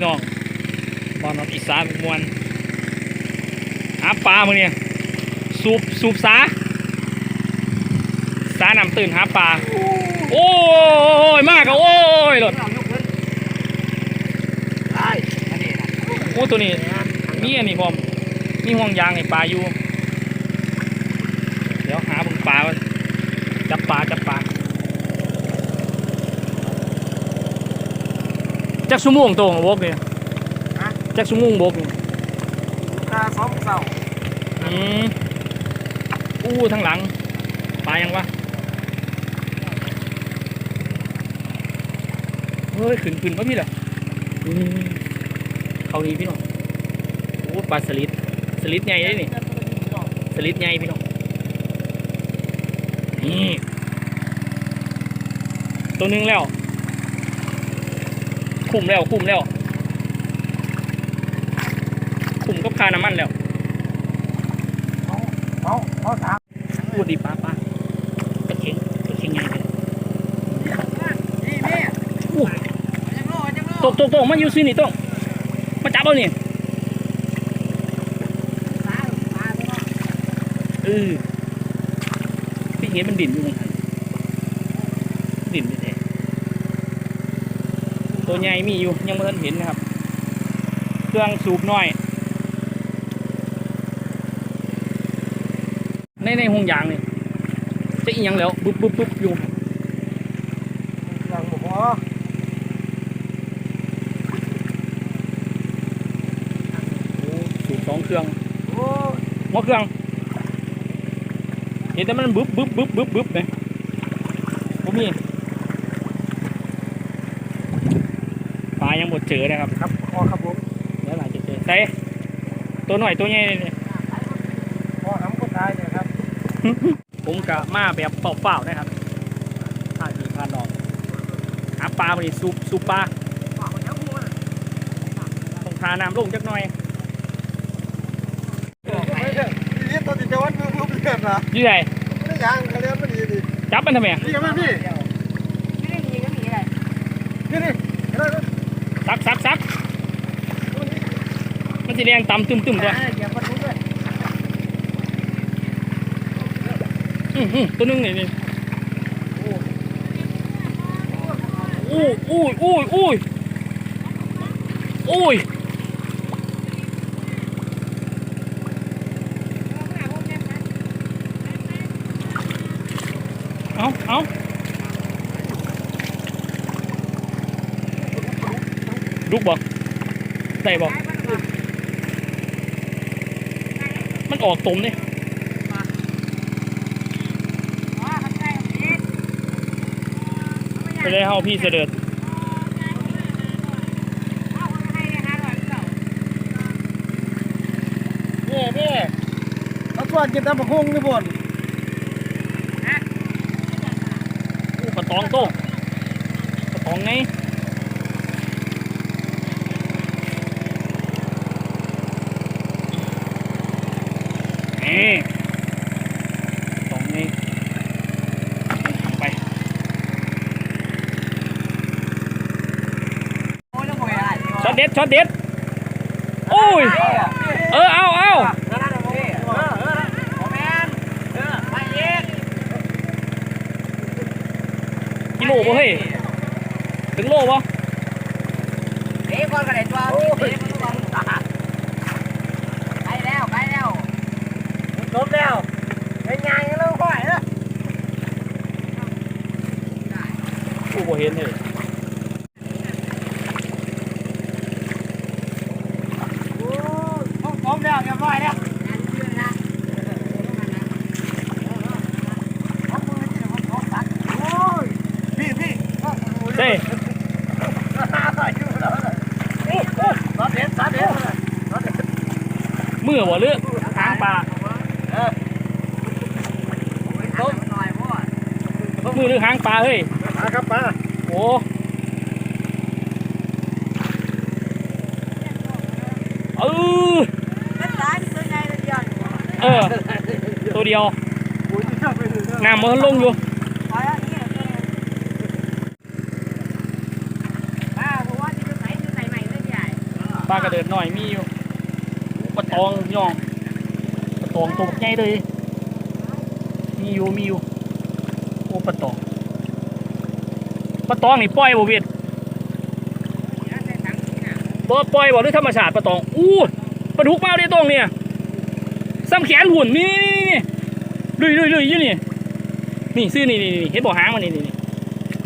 พี่น้องบอลนอตอีสานมวนหาปลามึงเนี่ยสูบสูบสาสานำตื่นหาปลาโอ้ยมากอะโอ้ยหลดได้อันนี้นะโอ้ตัวนี้มีอันนี้พร้อมมีห่วงยางให้ปลาอยู่ เดี๋ยวหาบึงปลาก่อนจับปลาจับปลา จักชั่วโมงโตของบกเนี่ยจักชั่วโมงบกนี่ตาสองเสาอืมอู้ทางหลังปลายังวะเฮ้ยขึ้นขึ้นมาพี่เหรออืมเขานี่พี่น้องโอ้ปลาสลิดสลิดใหญ่เลยนี่ สลิดใหญ่พี่น้อง นี่ ตัวหนึงแล้ว คุ้มแล้วคุ้มแล้ว คุ้มกับค่าน้ำมันแล้วเขาเขาถามพูดดีป้าป้าตะเข็งตะเข็งใหญ่เลยนี่แม่อู้ยังโลยังโลตกตกตกมาอยู่ซินี่ต้องมาจับเอานี่ตาตาตัวเออพี่เห็นมันดิ่นอยู่มันดิ่นแท้ๆ ตัวใหญ่มีอยู่ยังไม่ทันเห็นนะครับ เครื่องสูบน้อย ในในห่วงยางนี่จะอีหยังแล้วปุ๊บปุ๊บปุ๊บอยู่ยังบอกว่าโอ้สูบสองเครื่องโอ้หัวเครื่องเห็นแต่มันบึ๊บบึ๊บบึ๊บบึ๊บบึ๊บเลยผมมี ปลายังบดเจอนะครับครับพอครับผมแล้วหลายจะเจอใส่ตัวหน่อยตัวใหญ่เนี่ยพอทำก็ตายเลยครับ ผมกะมาแบบเปล่าๆนะครับผ่านดีผ่านดอกหาปลาไปสูบสูบปลาต้องทาน้ำลงจักหน่อยนี่ตัวติดจวัดมือรูปเรียบนะอยี่ไหนไม่ยังเขาเรียกมันดีดีจับมันทำไมนี่กันไหมพี่ไม่ได้มีก็มีอะไรนี่นี่เห็นไหม ซักซักซักมันจะแรงต่ำตึมตึมๆด้วยเดี๋ยวมาทุกเลยอือหือตัวหนึงนี่นี่อู้อู้อู้อู้อู้ยเอาเอา ลุกบ่ได้บ่มันออกตมเนี่ยไปเลยเฮาพี่เสด็จนี่นี่เอาส่วนกินตำบักหุ่งนี่บ่นอู้กระตองโต้กระตองไง นี่กระตองไงไปโอ้ยแล้วบ่อยอะช็อตเด็ดช็อตเด็ดโอ้ย เออเอาเอาเออเออเออโอ้แมนเออไปเย็นกิโลบ่เฮ้ย ถึงโลบ่เอ๊ะก่อนกันเลยตัวนี้เอ๊ะมันต้องตาไปแล้วไปแล้ว จบแล้วเป็นไงแล้วค่อยเออกูบ่เห็นเลยโอ้ยผมแล้วเรียบร้อยแล้วพี่พี่เฮ้ยสาเด็ดสาเด็ดมือบ่เลือกหางปลา หน่อยพ่ มือหรือหางปลาเฮ้ยมาครับป้าโอ้เออตัวใหญ่เลยยเออตัวเดียวน้ำมันลงอยู่พอแล้วนี่ป้าผมว่าที่จะใส่ที่ใส่ใหม่เลยใหญ่ปลากระเดิดหน่อยมีอยู่ปลาตองพี่องปลาตองตัวบักใหญ่เลยมีอยู่มีอยู่โอ้ปลาตอง ปลาตองนี่ปล่อยบ่เวียดบ่ปล่อยบ่หรือธรรมชาติปลาตองอู้ปลาดุกมาเลยตรงเนี่ยซ้ำแขนหุ่นนี่นี่นี่ลุยลุยลุยอยู่นี่นี่ซื้อนี่นี่นี่เห็นบ่หางมันนี่นี่นี่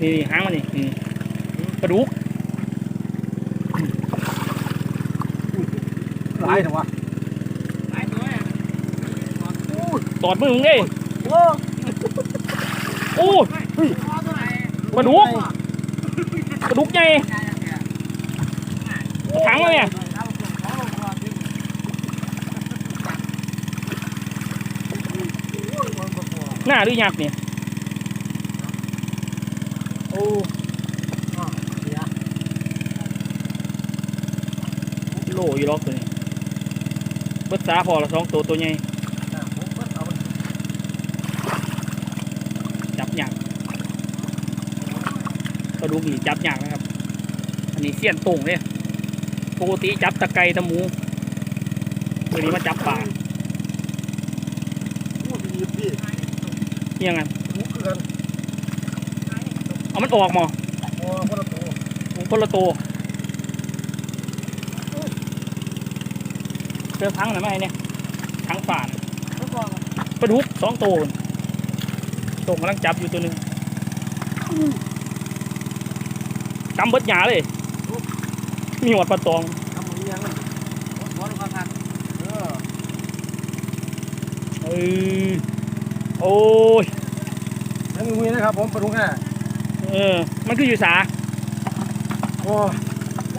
นี่นี่หางมันนี่นี่ปลาดุกหลายจังวะตอดมือมึงเด้โอ้โอ้ ปลาดุกปลาดุกใหญ่ถังมาเนี่ยหน้าหรือยักเนี่ยโอ้โลอยู่ล็อกตัวนี้เบิดสาพอละสองตัวตัวใหญ่จับหยา กปลาดุกนี่จับยากนะครับ อันนี้เสี้ยนโต่งเนี่ยปกติจับตะไคร้ตะหมูวันนี้มาจับปลาดีพี่เอี่ยังไงหูเกินเอามันออกมาโอ้พระตัวคนละตัวเจอพังหน่อยไหมเนี่ยพังป่าน่ะปลาดุกสองตัวโต่งกำลังจับอยู่ตัวหนึ่ง จำเบิดหยาเลย มีหวัดปลาตองทำมันยังเออเออโอ้ยยังมีนะครับผมปลาดุกแน่เออ มันคืออยู่สาโอ้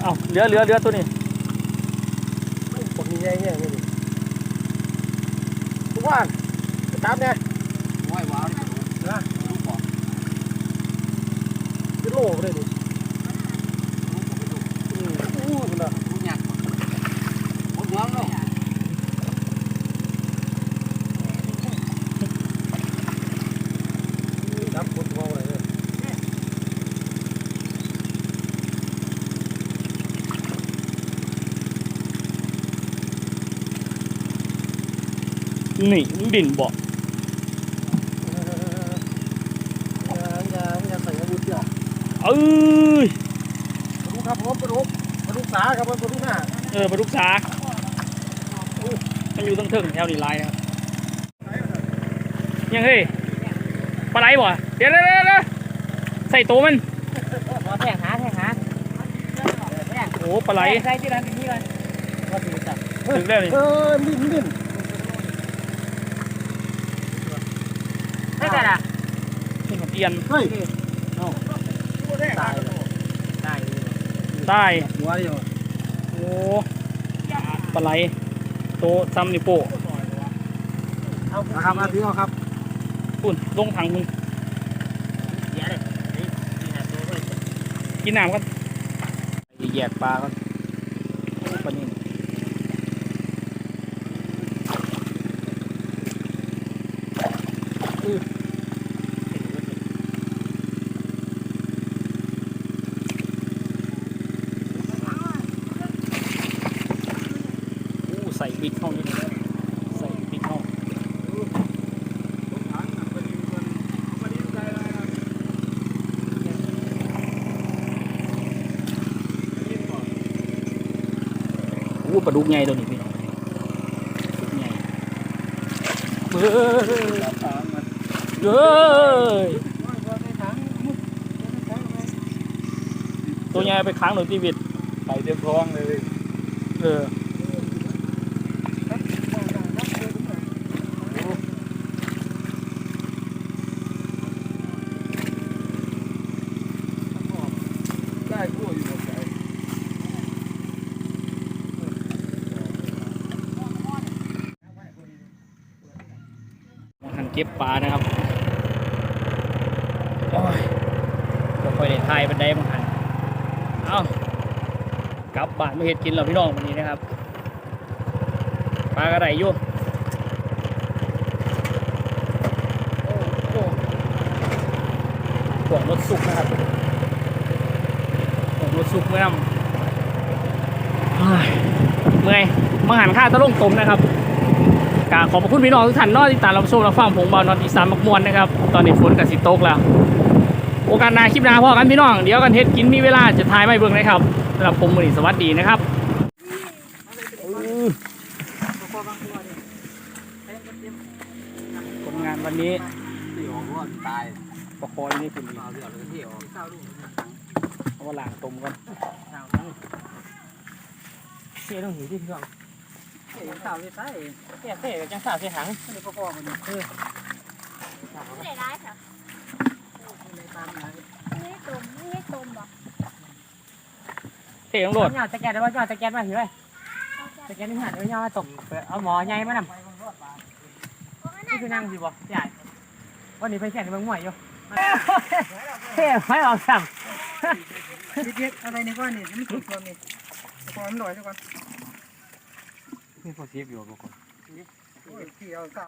เอาเหลือเหลือเหลือตัวนี้ปลาใหญ่เนี่ยนี่ทุกวันตามเนี่ยกิโลเลย นี่อืมอู้คุณน่ะจับปวดหัวเลย นี่มึงดิ่นบอกอย่าอย่าอย่าใส่อาวุธเดียวเอ้ยดุกครับผมปลาดุก ปลาดุกสาครับผมปลาดุกหน้าเออปลาดุกสาอู้มันอยู่ตั้งเทิงแถวนี้ลายครับยังเฮ้ยปลาไหลบ่เดี๋ยวเดี๋ยวเดี๋ยวเดี๋ยวใส่ตัวมันแทงหาแทงหาโอ้ปลาไหลใส่ที่ร้านที่นี่เลยว่าสิจับถึงได้เลยเออดิ้นดิ้นไม่ใช่ละนี่มันเตียนเฮ้ยตายตายใต้ หัวเดียวโอ้ปลาไหลโตซ้ำนิ้วโป้นะครับมาถือเอาครับปุ่นลงถังมึงเสียเลยนี่นี่นะตัวเลยกินน้ำกันแยกปลากันโอ้ปลานิ่ อู้ใส่บิ๊กเข้านี่ใส่บิ๊กเข้าโอ้ปลาดุกใหญ่ตัวนี้พี่น้องปลาดุกใหญ่เบ้ยเอ้ยตัวใหญ่ไปค้างหน่อยชีวิตไปเตรียมท้องเลย เออ ได้กู้อยู่หมดใจ มาหันเก็บปลานะครับโอ้ยก็ค่อยได้ทายบันไดมาหันเอ้ากลับบ้านมาเห็ดกินแล้วพี่น้องวันนี้นะครับปลากระไดอยู่โอ้โหพวกรถสุกนะครับพวกรถสุกเมื่อนำเฮ้ยเมื่อยมาหันค่าตะลงตมนะครับ กราบขอบพระคุณพี่น้องทุกท่านเนอที่ตามรับชมรับฟังผมบอลนอตอีสานมักมวนนะครับ ตอนนี้ฝนกับสิตกแล้ว โอกาสหน้าคลิปหน้าพอกันพี่น้อง เดี๋ยวกันเฮ็ดกินมีเวลาจะทายไม่เบิ่งนะครับสำหรับผมมือนี้สวัสดีนะครับผลงานวันนี้สี่ของรวดตายประคอยนี่คุณเอาเรื่องเลยที่ออกเอามาล้างต้มกันเสียต้องหิวที่พี่น้องเสาวที่ใต้เสียเสียจังสาเสียหังไม่ได้พ่อมันเออไม่ได้ร้ายค่ะในตามไหนไม่ได้ตมไม่ได้ตุ่มบอกเสียงโหลดนี่ยตะแกรงได้ว่าตะแกรงมาหิวเลยตะแกรงนี่หันไปเนี่ยตกเอาหมอใหญ่มานำนี่คือนั่งอยู่บ่ใหญ่วันนี้ไปแข่งในเมืองมวยอยู่เท่ไม่ออกสั่งเด็กๆอะไรนี่ก้อนนี่มันถูกตัวนี่พอมันลอยซะก่อน มีโปรตีฟอยู่ทุกคนโอ้ยที่เอา